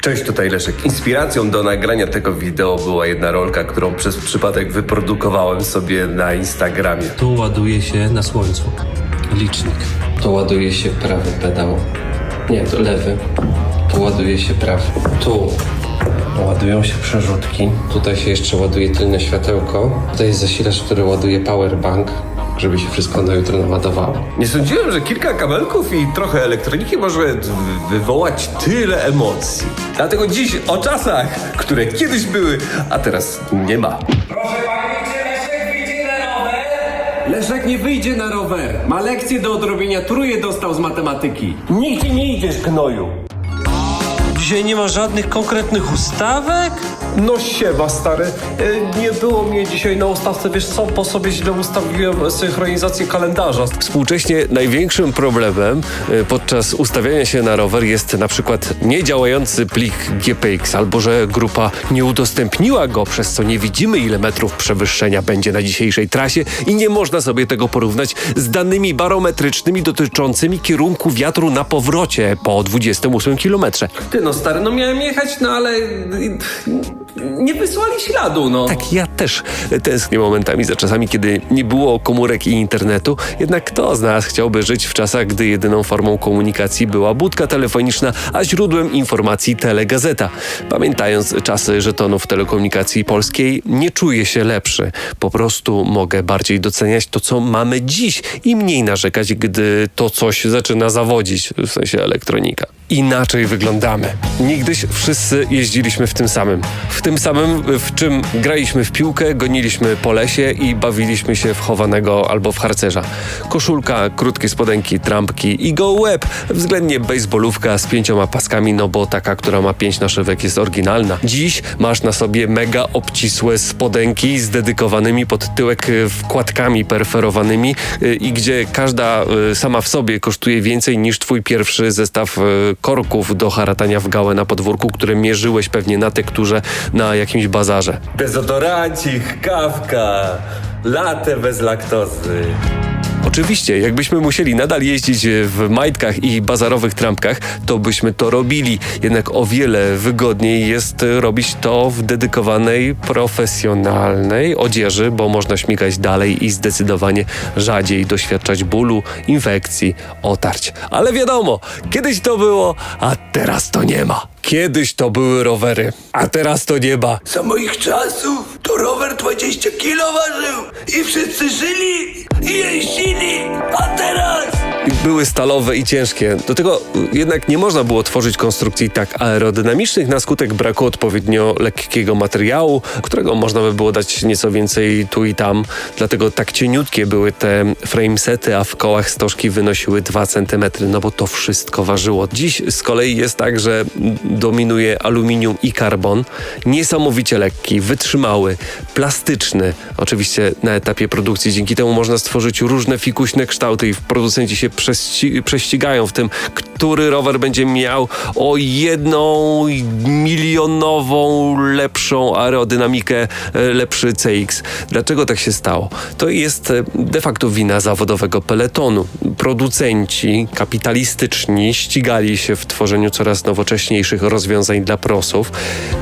Cześć, tutaj Leszek. Inspiracją do nagrania tego wideo była jedna rolka, którą przez przypadek wyprodukowałem sobie na Instagramie. Tu ładuje się na słońcu licznik. To ładuje się prawy pedał. Nie, to lewy. To ładuje się prawy. Tu ładują się przerzutki. Tutaj się jeszcze ładuje tylne światełko. Tutaj jest zasilacz, który ładuje powerbank, żeby się wszystko na jutro naładowało. Nie sądziłem, że kilka kabelków i trochę elektroniki może wy- wywołać tyle emocji. Dlatego dziś o czasach, które kiedyś były, a teraz nie ma. Leszek wyjdzie na rower? Leszek nie wyjdzie na rower. Ma lekcję do odrobienia, tróję dostał z matematyki. Nigdzie nie idziesz, gnoju. Dzisiaj nie ma żadnych konkretnych ustawek? No siema stary, E, nie było mnie dzisiaj na ustawce, wiesz co, po sobie źle ustawiłem synchronizację kalendarza. Współcześnie największym problemem y, podczas ustawiania się na rower jest na przykład niedziałający plik GPX albo że grupa nie udostępniła go, przez co nie widzimy ile metrów przewyższenia będzie na dzisiejszej trasie i nie można sobie tego porównać z danymi barometrycznymi dotyczącymi kierunku wiatru na powrocie po 28 kilometrze. Ty no stary, no miałem jechać, no ale nie wysłali śladu, no. Tak, ja też tęsknię momentami za czasami, kiedy nie było komórek i internetu. Jednak kto z nas chciałby żyć w czasach, gdy jedyną formą komunikacji była budka telefoniczna, a źródłem informacji telegazeta? Pamiętając czasy żetonów telekomunikacji polskiej, nie czuję się lepszy. Po prostu mogę bardziej doceniać to, co mamy dziś i mniej narzekać, gdy to coś zaczyna zawodzić, w sensie elektronika. Inaczej wyglądamy. Niegdyś wszyscy jeździliśmy w tym samym. W tym samym, w czym graliśmy w piłkę, goniliśmy po lesie i bawiliśmy się w chowanego albo w harcerza. Koszulka, krótkie spodenki, trampki i go łeb. Względnie baseballówka z pięcioma paskami, no bo taka, która ma pięć naszywek jest oryginalna. Dziś masz na sobie mega obcisłe spodenki z dedykowanymi pod tyłek y, wkładkami perforowanymi y, i gdzie każda y, sama w sobie kosztuje więcej niż twój pierwszy zestaw korków do haratania w gałę na podwórku, które mierzyłeś pewnie na tekturze na jakimś bazarze. Dezodorancik, kawka, latte bez laktozy. Oczywiście, jakbyśmy musieli nadal jeździć w majtkach i bazarowych trampkach, to byśmy to robili. Jednak o wiele wygodniej jest robić to w dedykowanej, profesjonalnej odzieży, bo można śmigać dalej i zdecydowanie rzadziej doświadczać bólu, infekcji, otarć. Ale wiadomo, kiedyś to było, a teraz to nie ma. Kiedyś to były rowery, a teraz to nie ma. Za moich czasów to rower 20 kilo ważył i wszyscy żyli i jeździli, a teraz... były stalowe i ciężkie. Do tego y, jednak nie można było tworzyć konstrukcji tak aerodynamicznych na skutek braku odpowiednio lekkiego materiału, którego można by było dać nieco więcej tu i tam. Dlatego tak cieniutkie były te framesety, a w kołach stożki wynosiły 2 cm, no bo to wszystko ważyło. Dziś z kolei jest tak, że dominuje aluminium i karbon. Niesamowicie lekki, wytrzymały, plastyczny. Oczywiście na etapie produkcji. Dzięki temu można stworzyć różne fikuśne kształty i producenci się prześci- prześcigają w tym, który rower będzie miał o jedną milionową lepszą aerodynamikę, e, lepszy CX. Dlaczego tak się stało? To jest e, de facto wina zawodowego peletonu. Producenci kapitalistyczni ścigali się w tworzeniu coraz nowocześniejszych rozwiązań dla prosów.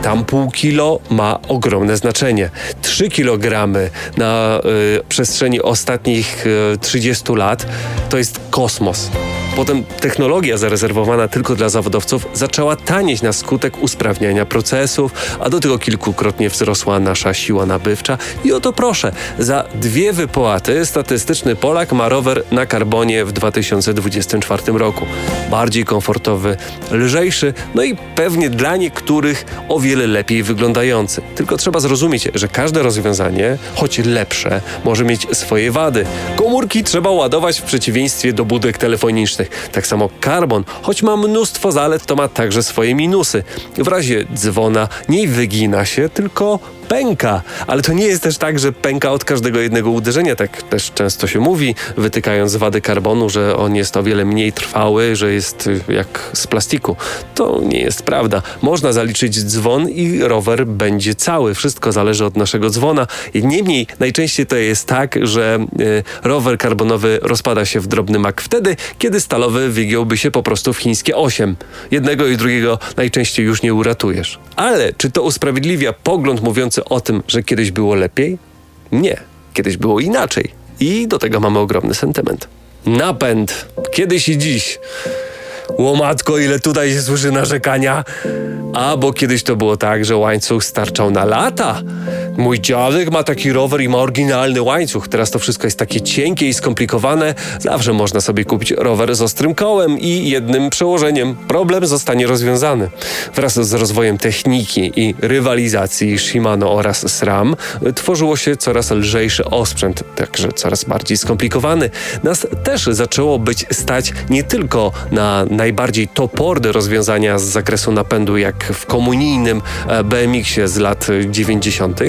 Tam pół kilo ma ogromne znaczenie. 3 kilogramy na y, przestrzeni ostatnich y, 30 lat to jest kosmos. Potem technologia zarezerwowana tylko dla zawodowców zaczęła tanieć na skutek usprawniania procesów, a do tego kilkukrotnie wzrosła nasza siła nabywcza. I oto proszę, za dwie wypłaty statystyczny Polak ma rower na karbonie w 2024 roku. Bardziej komfortowy, lżejszy, no i pewnie dla niektórych o wiele lepiej wyglądający. Tylko trzeba zrozumieć, że każde rozwiązanie, choć lepsze, może mieć swoje wady. Komórki trzeba ładować w przeciwieństwie do budek telefonicznych. Tak samo karbon, choć ma mnóstwo zalet, to ma także swoje minusy. W razie dzwona nie wygina się, tylko pęka. Ale to nie jest też tak, że pęka od każdego jednego uderzenia, tak też często się mówi, wytykając wady karbonu, że on jest o wiele mniej trwały, że jest y, jak z plastiku. To nie jest prawda. Można zaliczyć dzwon i rower będzie cały. Wszystko zależy od naszego dzwona. Niemniej najczęściej to jest tak, że y, rower karbonowy rozpada się w drobny mak wtedy, kiedy stalowy wygiąłby się po prostu w chińskie 8. Jednego i drugiego najczęściej już nie uratujesz. Ale czy to usprawiedliwia pogląd mówiący o tym, że kiedyś było lepiej? Nie. Kiedyś było inaczej. I do tego mamy ogromny sentyment. Napęd. Kiedyś i dziś. Łomatko, ile tutaj się słyszy narzekania. A, bo kiedyś to było tak, że łańcuch starczał na lata. Mój dziadek ma taki rower i ma oryginalny łańcuch. Teraz to wszystko jest takie cienkie i skomplikowane. Zawsze można sobie kupić rower z ostrym kołem i jednym przełożeniem. Problem zostanie rozwiązany. Wraz z rozwojem techniki i rywalizacji Shimano oraz SRAM tworzyło się coraz lżejszy osprzęt, także coraz bardziej skomplikowany. Nas też zaczęło być stać nie tylko na najbardziej toporne rozwiązania z zakresu napędu, jak w komunijnym e, BMX-ie z lat e, 90.,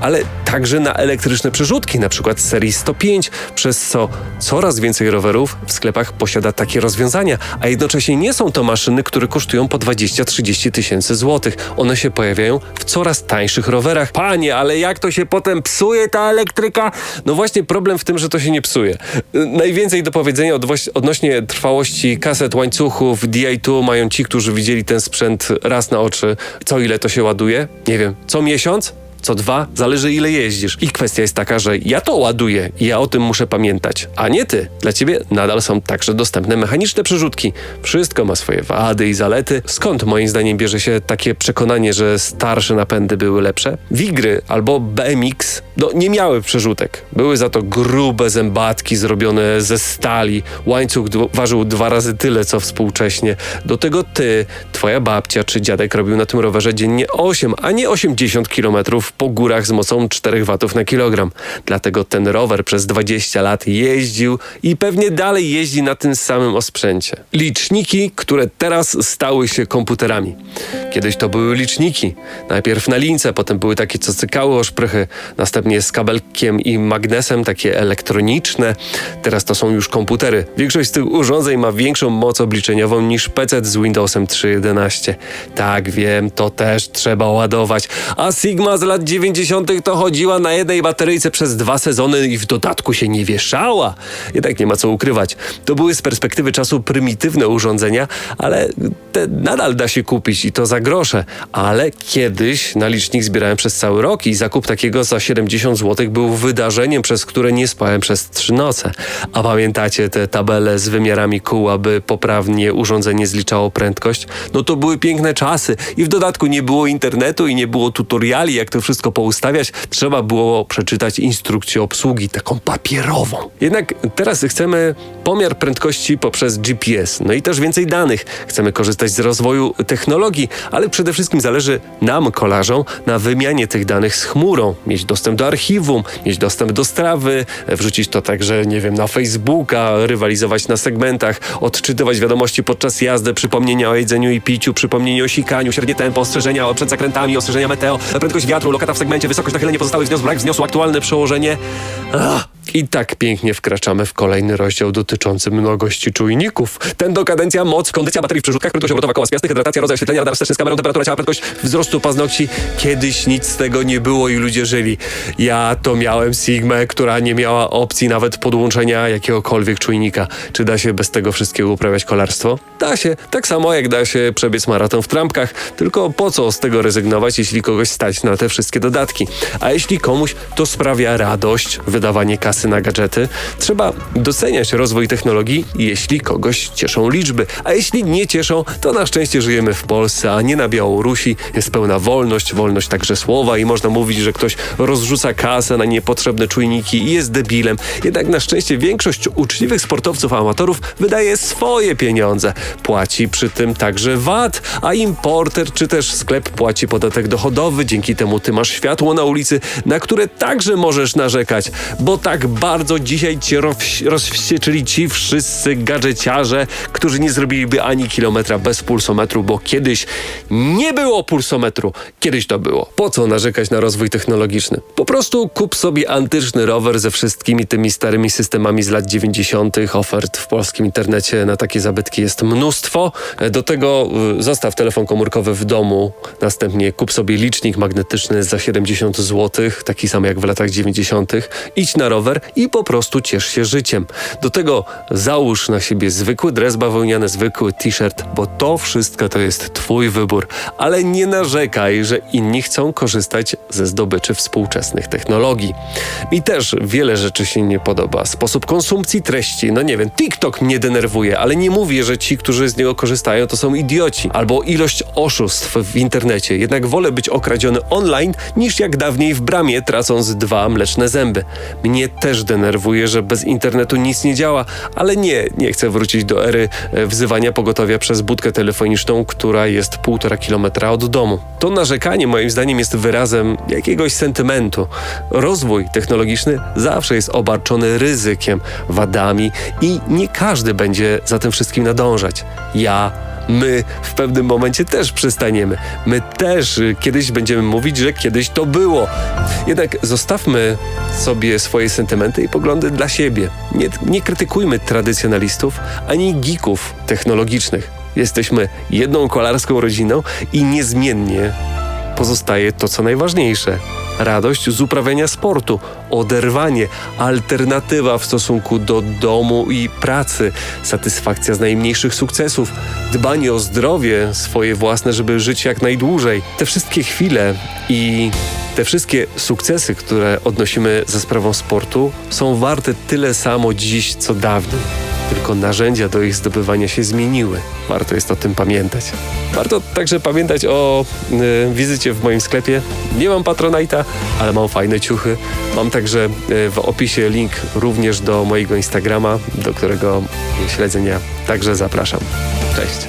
ale także na elektryczne przerzutki, na przykład serii 105, przez co coraz więcej rowerów w sklepach posiada takie rozwiązania, a jednocześnie nie są to maszyny, które kosztują po 20-30 tysięcy złotych. One się pojawiają w coraz tańszych rowerach. Panie, ale jak to się potem psuje ta elektryka? No właśnie problem w tym, że to się nie psuje. Najwięcej do powiedzenia odnośnie trwałości kaset, łańcuchów, DI2 mają ci, którzy widzieli ten sprzęt raz na oczy. Co ile to się ładuje? Nie wiem. Co miesiąc? Co dwa, zależy ile jeździsz. I kwestia jest taka, że ja to ładuję i ja o tym muszę pamiętać, a nie ty. Dla ciebie nadal są także dostępne mechaniczne przerzutki. Wszystko ma swoje wady i zalety. Skąd moim zdaniem bierze się takie przekonanie, że starsze napędy były lepsze? Wigry albo BMX no, nie miały przerzutek. Były za to grube zębatki zrobione ze stali. Łańcuch ważył dwa razy tyle, co współcześnie. Do tego ty, twoja babcia czy dziadek robił na tym rowerze dziennie 8, a nie 80 km po górach z mocą 4 watów na kilogram. Dlatego ten rower przez 20 lat jeździł i pewnie dalej jeździ na tym samym osprzęcie. Liczniki, które teraz stały się komputerami. Kiedyś to były liczniki. Najpierw na lince, potem były takie, co cykały o szprychy, następnie z kabelkiem i magnesem, takie elektroniczne. Teraz to są już komputery. Większość z tych urządzeń ma większą moc obliczeniową niż PC z Windowsem 3.11. Tak, wiem, to też trzeba ładować. A Sigma z lat 90. to chodziła na jednej bateryjce przez dwa sezony i w dodatku się nie wieszała. Jednak nie ma co ukrywać. To były z perspektywy czasu prymitywne urządzenia, ale te nadal da się kupić i to za grosze. Ale kiedyś na licznik zbierałem przez cały rok i zakup takiego za 70 zł był wydarzeniem, przez które nie spałem przez trzy noce. A pamiętacie te tabele z wymiarami kół, aby poprawnie urządzenie zliczało prędkość? No to były piękne czasy i w dodatku nie było internetu i nie było tutoriali, jak to wszystko poustawiać. Trzeba było przeczytać instrukcję obsługi, taką papierową. Jednak teraz chcemy pomiar prędkości poprzez GPS, no i też więcej danych. Chcemy korzystać z rozwoju technologii, ale przede wszystkim zależy nam, kolarzom, na wymianie tych danych z chmurą, mieć dostęp do archiwum, mieć dostęp do strawy, wrzucić to także, nie wiem, na Facebooka, rywalizować na segmentach, odczytywać wiadomości podczas jazdy, przypomnienia o jedzeniu i piciu, przypomnienia o sikaniu, średnie tempo, ostrzeżenia przed zakrętami, ostrzeżenia meteo, prędkość wiatru, w segmencie, wysokość nachylenia, pozostały wzniosł, brak wzniosu, aktualne przełożenie. Ach. I tak pięknie wkraczamy w kolejny rozdział dotyczący mnogości czujników. Ten to kadencja, moc, kondycja baterii w przerzutkach, prędkość obrotowa koła spiasnych, hydratacja, rodzaj oświetlenia, radar wsteczny z kamerą, temperatura ciała, prędkość wzrostu paznokci. Kiedyś nic z tego nie było i ludzie żyli. Ja to miałem Sigmę, która nie miała opcji nawet podłączenia jakiegokolwiek czujnika. Czy da się bez tego wszystkiego uprawiać kolarstwo? Da się. Tak samo jak da się przebiec maraton w trampkach. Tylko po co z tego rezygnować, jeśli kogoś stać na te wszystkie dodatki? A jeśli komuś to sprawia radość, wydawanie kasy na gadżety, trzeba doceniać rozwój technologii, jeśli kogoś cieszą liczby. A jeśli nie cieszą, to na szczęście żyjemy w Polsce, a nie na Białorusi. Jest pełna wolność, wolność także słowa i można mówić, że ktoś rozrzuca kasę na niepotrzebne czujniki i jest debilem. Jednak na szczęście większość uczciwych sportowców amatorów wydaje swoje pieniądze. Płaci przy tym także VAT, a importer czy też sklep płaci podatek dochodowy. Dzięki temu ty masz światło na ulicy, na które także możesz narzekać, bo tak bardzo dzisiaj cię roz- rozwścieczyli ci wszyscy gadżeciarze, którzy nie zrobiliby ani kilometra bez pulsometru, bo kiedyś nie było pulsometru. Kiedyś to było. Po co narzekać na rozwój technologiczny? Po prostu kup sobie antyczny rower ze wszystkimi tymi starymi systemami z lat 90. Ofert w polskim internecie na takie zabytki jest mnóstwo. E, Do tego y, zostaw telefon komórkowy w domu, następnie kup sobie licznik magnetyczny za 70 zł, taki sam jak w latach 90. Idź na rower i po prostu ciesz się życiem. Do tego załóż na siebie zwykły dres bawełniany, zwykły t-shirt, bo to wszystko to jest twój wybór. Ale nie narzekaj, że inni chcą korzystać ze zdobyczy współczesnych technologii. Mi też wiele rzeczy się nie podoba. Sposób konsumpcji treści, no nie wiem, TikTok mnie denerwuje, ale nie mówię, że ci, którzy z niego korzystają, to są idioci. Albo ilość oszustw w internecie. Jednak wolę być okradziony online, niż jak dawniej w bramie, tracąc dwa mleczne zęby. Mnie też denerwuje, że bez internetu nic nie działa, ale nie, nie chcę wrócić do ery e, wzywania pogotowia przez budkę telefoniczną, która jest półtora kilometra od domu. To narzekanie moim zdaniem jest wyrazem jakiegoś sentymentu. Rozwój technologiczny zawsze jest obarczony ryzykiem, wadami i nie każdy będzie za tym wszystkim nadążać. Ja My w pewnym momencie też przestaniemy. My też y, kiedyś będziemy mówić, że kiedyś to było. Jednak zostawmy sobie swoje sentymenty i poglądy dla siebie. Nie, nie krytykujmy tradycjonalistów ani geeków technologicznych. Jesteśmy jedną kolarską rodziną i niezmiennie pozostaje to, co najważniejsze. Radość z uprawiania sportu, oderwanie, alternatywa w stosunku do domu i pracy, satysfakcja z najmniejszych sukcesów, dbanie o zdrowie swoje własne, żeby żyć jak najdłużej. Te wszystkie chwile i te wszystkie sukcesy, które odnosimy za sprawą sportu, są warte tyle samo dziś, co dawniej. Tylko narzędzia do ich zdobywania się zmieniły. Warto jest o tym pamiętać. Warto także pamiętać o y, wizycie w moim sklepie. Nie mam Patronite'a, ale mam fajne ciuchy. Mam także y, w opisie link również do mojego Instagrama, do którego śledzenia także zapraszam. Cześć.